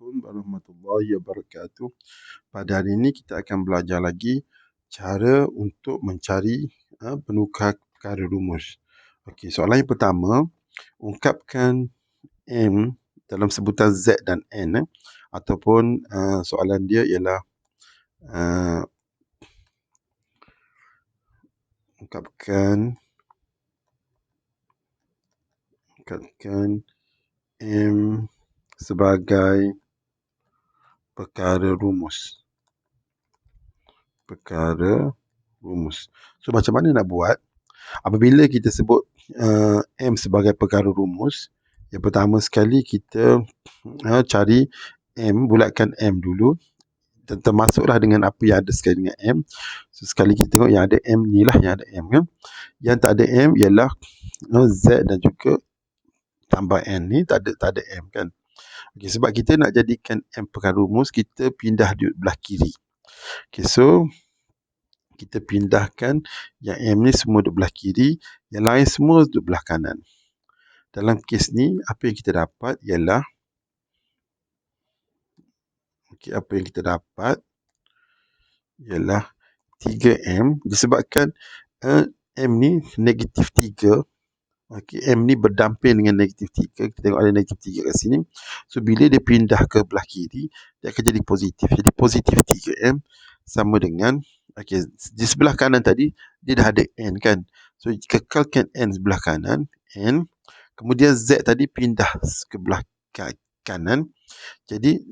Assalamualaikum warahmatullahi wabarakatuh. Pada hari ini kita akan belajar lagi cara untuk mencari uh, penukar perkara rumus. Okey, soalan yang pertama, ungkapkan M dalam sebutan Z dan N eh, ataupun uh, soalan dia ialah uh, ungkapkan ungkapkan M sebagai perkara rumus. Perkara rumus. So macam mana nak buat? Apabila kita sebut uh, M sebagai perkara rumus, yang pertama sekali kita uh, cari M, bulatkan M dulu. Dan termasuklah dengan apa yang ada sekali dengan M. So sekali kita tengok yang ada M ni lah yang ada M kan. Yang tak ada M ialah uh, Z dan juga tambah N ni tak ada, tak ada M kan. Okay, sebab kita nak jadikan M perkara rumus, kita pindah di belah kiri. Okay, so kita pindahkan yang M ni semua di belah kiri, yang lain semua di belah kanan. Dalam kes ni, apa yang kita dapat ialah okay, apa yang kita dapat ialah 3M disebabkan uh, M ni negatif 3 Okay, M ni berdamping dengan negatif 3. Kita tengok ada negatif 3 kat sini. So, bila dia pindah ke belah kiri, dia akan jadi positif. Jadi, positif 3M sama dengan, okay, di sebelah kanan tadi, dia dah ada N kan. So, kekalkan N sebelah kanan, N. Kemudian Z tadi pindah ke belah kanan. Jadi,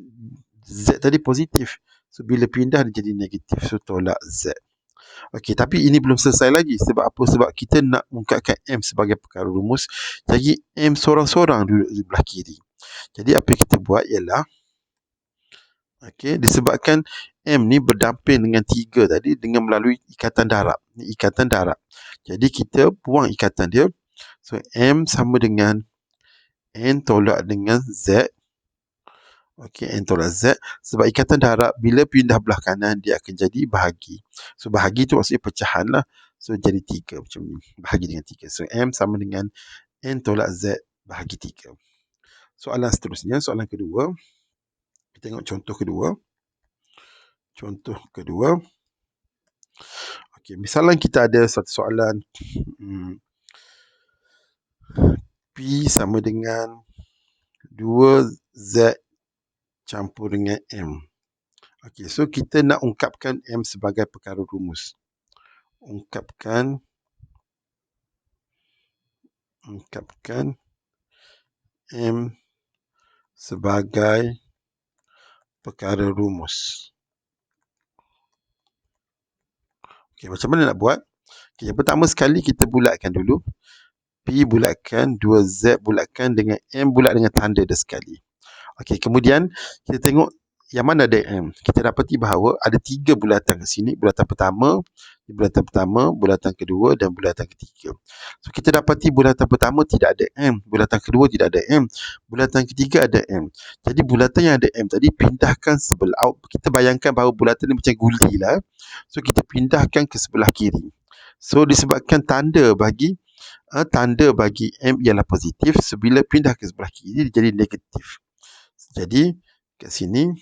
Z tadi positif. So, bila pindah, dia jadi negatif. So, tolak Z. Okey, tapi ini belum selesai lagi. Sebab apa? Sebab kita nak ungkapkan M sebagai perkara rumus. Jadi M seorang-seorang duduk di belah kiri. Jadi apa yang kita buat ialah Okey, disebabkan M ni berdamping dengan 3 tadi dengan melalui ikatan darab. Ini ikatan darab. Jadi kita buang ikatan dia. So M sama dengan N tolak dengan Z Okey, N tolak Z. Sebab ikatan darab bila pindah belah kanan, dia akan jadi bahagi. So, bahagi tu maksudnya pecahan lah. So, jadi 3 macam ni. Bahagi dengan 3. So, M sama dengan N tolak Z bahagi 3. Soalan seterusnya, soalan kedua. Kita tengok contoh kedua. Contoh kedua. Okey, misalnya kita ada satu soalan. Hmm, P sama dengan 2Z campur dengan M. Okey, so kita nak ungkapkan M sebagai perkara rumus. Ungkapkan ungkapkan M sebagai perkara rumus. Okey, macam mana nak buat? Okay, yang pertama sekali kita bulatkan dulu. P bulatkan, 2Z bulatkan dengan M bulat dengan tanda dia sekali. Okey, kemudian kita tengok yang mana ada M. Kita dapati bahawa ada tiga bulatan ke sini. Bulatan pertama, bulatan pertama, bulatan kedua dan bulatan ketiga. So, kita dapati bulatan pertama tidak ada M. Bulatan kedua tidak ada M. Bulatan ketiga ada M. Jadi, bulatan yang ada M tadi pindahkan sebelah. Kita bayangkan bahawa bulatan ini macam guli lah. So, kita pindahkan ke sebelah kiri. So, disebabkan tanda bagi uh, tanda bagi M ialah positif. So, bila pindah ke sebelah kiri, jadi negatif. Jadi kat sini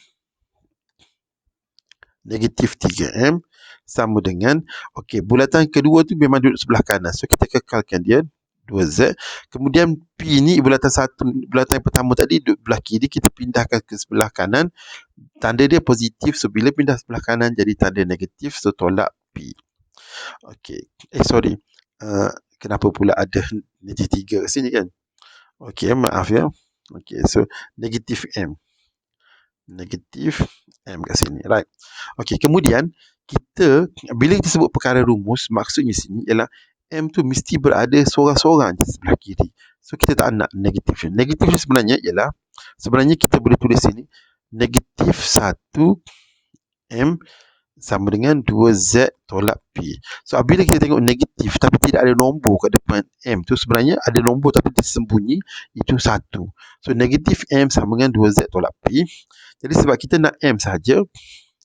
negatif 3M sama dengan okey bulatan kedua tu memang duduk sebelah kanan. So kita kekalkan dia 2Z. Kemudian P ni bulatan satu bulatan yang pertama tadi duduk belah kiri kita pindahkan ke sebelah kanan. Tanda dia positif. So bila pindah sebelah kanan jadi tanda negatif. So tolak P. Okey. Eh sorry. Uh, kenapa pula ada negatif 3 kat sini kan? Okey maaf ya. Okay, so negatif M. Negatif M kat sini. Right. Okay, kemudian kita, bila kita sebut perkara rumus, maksudnya sini ialah M tu mesti berada seorang-seorang di sebelah kiri. So, kita tak nak negatif. Negatif sebenarnya ialah, sebenarnya kita boleh tulis sini, negatif 1 M sama dengan 2Z tolak P. So, apabila kita tengok negatif tapi tidak ada nombor kat depan M tu sebenarnya ada nombor tapi tersembunyi itu 1. So, negatif M sama dengan 2Z tolak P. Jadi, sebab kita nak M saja,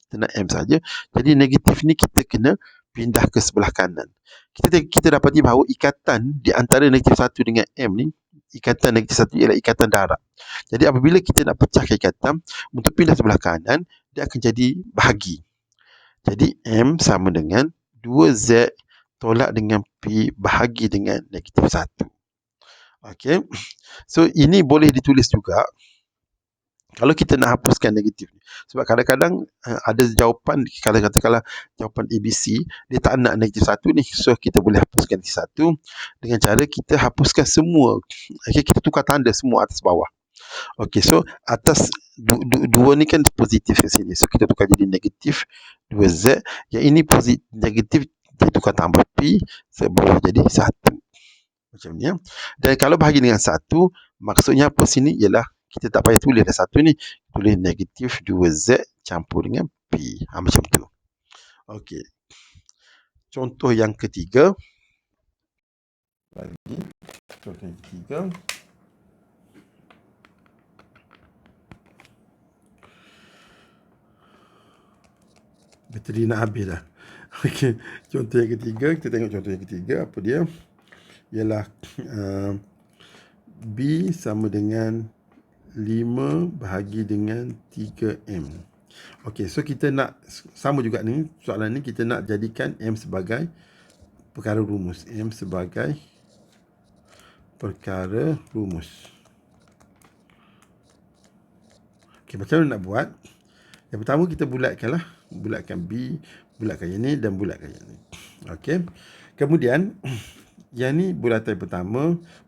kita nak M saja. Jadi, negatif ni kita kena pindah ke sebelah kanan. kita kita dapati bahawa ikatan di antara negatif satu dengan M ni ikatan negatif satu ialah ikatan darab. Jadi apabila kita nak pecahkan ikatan untuk pindah sebelah kanan, dia akan jadi bahagi. Jadi M sama dengan 2Z tolak dengan P bahagi dengan negatif satu. Okey. So ini boleh ditulis juga kalau kita nak hapuskan negatif ni. Sebab kadang-kadang uh, ada jawapan kalau katakanlah jawapan ABC dia tak nak negatif satu ni. So kita boleh hapuskan negatif satu dengan cara kita hapuskan semua. Okay, kita tukar tanda semua atas bawah. Okey, so atas du, du, dua ni kan positif ke sini. So kita tukar jadi negatif 2Z. Yang ini positif negatif kita tukar tambah P. Bawah jadi satu macam ni ya. Dan kalau bahagi dengan satu, maksudnya apa sini ialah kita tak payah tulis dah satu ni. Tulis negatif 2Z campur dengan P. Ha, macam tu. Okey. Contoh yang ketiga. Lagi. Contoh yang ketiga. Bateri nak habis dah. Okey. Contoh yang ketiga. Kita tengok contoh yang ketiga. Apa dia? ialah uh, B sama dengan 5 bahagi dengan 3M. Okey, so kita nak sama juga ni soalan ni kita nak jadikan M sebagai perkara rumus. M sebagai perkara rumus. Okey, macam mana nak buat? Yang pertama kita bulatkanlah. Bulatkan B, bulatkan yang ni dan bulatkan yang ni. Okey. Kemudian Yang ni bulatan yang pertama,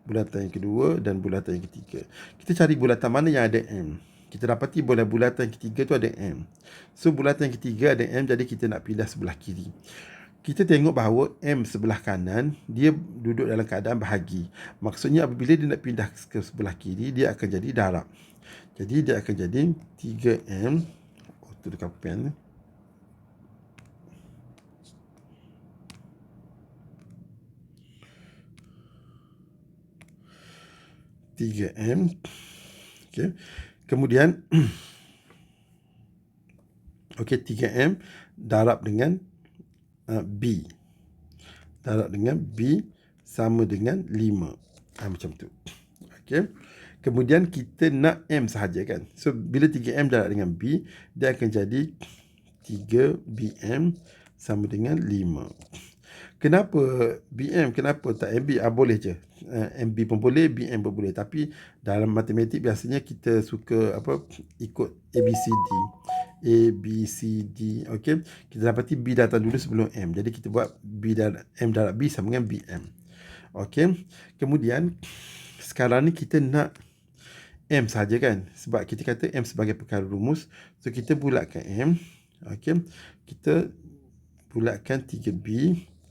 bulatan yang kedua dan bulatan yang ketiga. Kita cari bulatan mana yang ada M. Kita dapati bulatan yang ketiga tu ada M. So bulatan ketiga ada M jadi kita nak pindah sebelah kiri. Kita tengok bahawa M sebelah kanan dia duduk dalam keadaan bahagi. Maksudnya apabila dia nak pindah ke sebelah kiri dia akan jadi darab. Jadi dia akan jadi 3M. Tu dekat pen ni. 3M. Okay. Kemudian, okay, 3M darab dengan uh, B. Darab dengan B sama dengan 5. Ha, macam tu. Okay. Kemudian kita nak M sahaja kan. So, bila 3M darab dengan B, dia akan jadi 3BM sama dengan 5. Kenapa BM? Kenapa tak MB? Ah, boleh je. Eh, MB pun boleh, BM pun boleh. Tapi dalam matematik biasanya kita suka apa ikut ABCD. ABCD. Okay. Kita dapati B datang dulu sebelum M. Jadi kita buat B dan M darab B sama dengan BM. Okay. Kemudian sekarang ni kita nak M saja kan. Sebab kita kata M sebagai perkara rumus. So kita bulatkan M. Okay. Kita bulatkan 3B.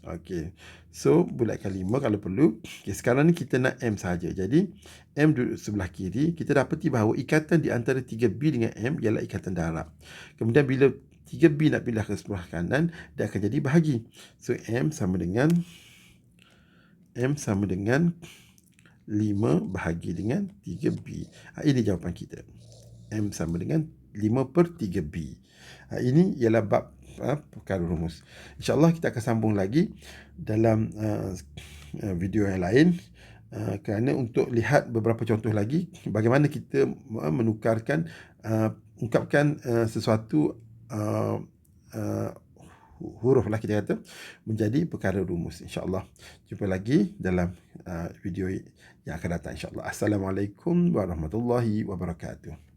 Okey. So bulatkan 5 kalau perlu. Okey, sekarang ni kita nak M saja. Jadi M duduk sebelah kiri, kita dapati bahawa ikatan di antara 3B dengan M ialah ikatan darab. Kemudian bila 3B nak pindah ke sebelah kanan, dia akan jadi bahagi. So M sama dengan M sama dengan 5 bahagi dengan 3B. Ha, ini jawapan kita. M sama dengan 5 per 3B. Ha, ini ialah bab uh, perkara rumus. InsyaAllah kita akan sambung lagi dalam uh, video yang lain. Uh, kerana untuk lihat beberapa contoh lagi bagaimana kita uh, menukarkan uh, ungkapkan uh, sesuatu uh, huruf lah kita kata menjadi perkara rumus insyaallah. Jumpa lagi dalam uh, video yang akan datang insyaallah. Assalamualaikum warahmatullahi wabarakatuh